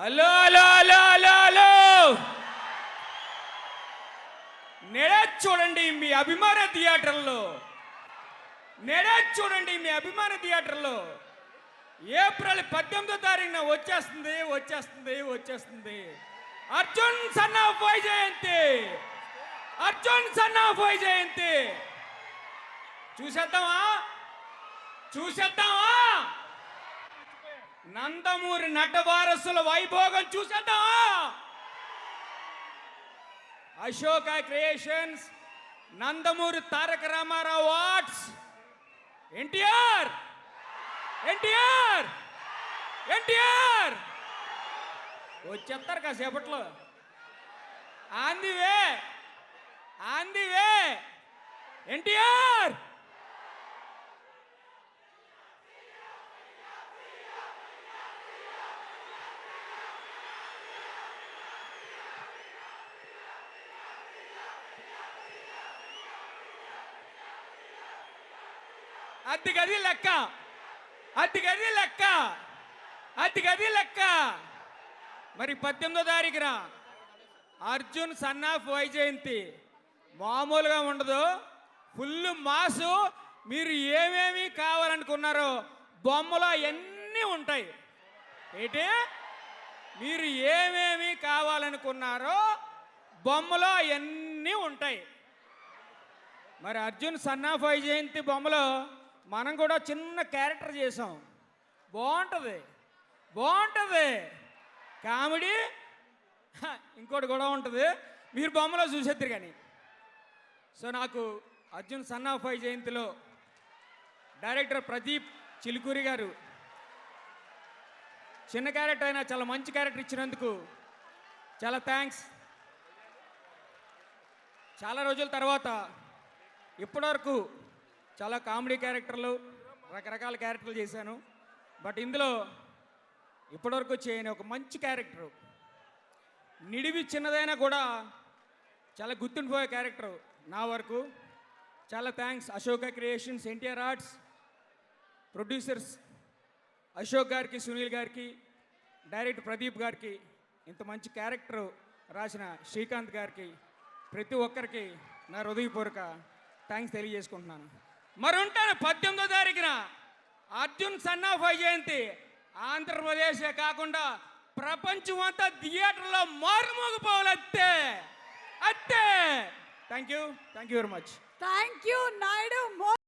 Hello hello hello hello hello. నెడే చూడండి మీ అభిమాన థియేటర్లో. నెడే చూడండి మీ అభిమాన థియేటర్లో. ఏప్రిల్ పద్దెనిమిదో తారీఖున వచ్చేస్తుంది వచ్చేస్తుంది వచ్చేస్తుంది. అర్జున్ సన్న ఆఫ్ జయంతి. అర్జున్ సన్న ఆఫ్ జయంతి. చూసేద్దామా? చూసేద్దామా? నందమూరి నటవారసుల వైభోగం చూసేద్దా. Ashoka creations Nandamuri Taraka Rama Rao arts. NTR! NTR! NTR! వచ్చేస్తారు కాసేపట్లో. ఆందివే! వే వే ఎన్టీఆర్! అతి గది లెక్క. అతి గది లెక్క. అతి గది లెక్క. మరి పద్దెనిమిదో తారీఖున అర్జున్ సన్ ఆఫ్ వైజయంతి మామూలుగా ఉండదు. Full mass. మీరు ఏమేమి కావాలనుకున్నారో బొమ్మలో అవన్నీ ఉంటాయి. ఏంటి? మీరు ఏమేమి కావాలనుకున్నారో బొమ్మలో అవన్నీ ఉంటాయి. మరి అర్జున్ సన్ ఆఫ్ వైజయంతి బొమ్మలో మనం కూడా చిన్న క్యారెక్టర్ చేసాం. బాగుంటుంది. బాగుంటుంది. కామెడీ. ఇంకోటి కూడా ఉంటుంది. మీరు బొమ్మలో చూసేద్దరు కానీ. సో నాకు అర్జున్ సన్ ఆఫ్ వైజయంతిలో డైరెక్టర్ ప్రదీప్ చిలుకూరి గారు చిన్న క్యారెక్టర్ అయినా చాలా మంచి క్యారెక్టర్ ఇచ్చినందుకు చాలా థ్యాంక్స్. చాలా రోజుల తర్వాత ఇప్పటివరకు చాలా కామెడీ క్యారెక్టర్లు రకరకాల క్యారెక్టర్లు చేశాను. బట్ ఇందులో ఇప్పటివరకు చేయని ఒక మంచి క్యారెక్టర్ నిడివి చిన్నదైనా కూడా చాలా గుర్తుండిపోయే క్యారెక్టర్ నా వరకు. చాలా thanks Ashoka creations NTR arts producers Ashok గారికి సునీల్ గారికి డైరెక్టర్ ప్రదీప్ గారికి ఇంత మంచి క్యారెక్టర్ రాసిన శ్రీకాంత్ గారికి ప్రతి ఒక్కరికి నా హృదయపూర్వక థ్యాంక్స్ తెలియజేసుకుంటున్నాను. మరి ఉంటాను పద్దెనిమిదో తారీఖున. అర్జున్ సన్ ఆఫ్ జయంతి ఆంధ్రప్రదేశే కాకుండా ప్రపంచం అంతా థియేటర్లో మారుమోగిపోవాలి అత్తే. అత్తే thank you thank you very much thank you Naidu మో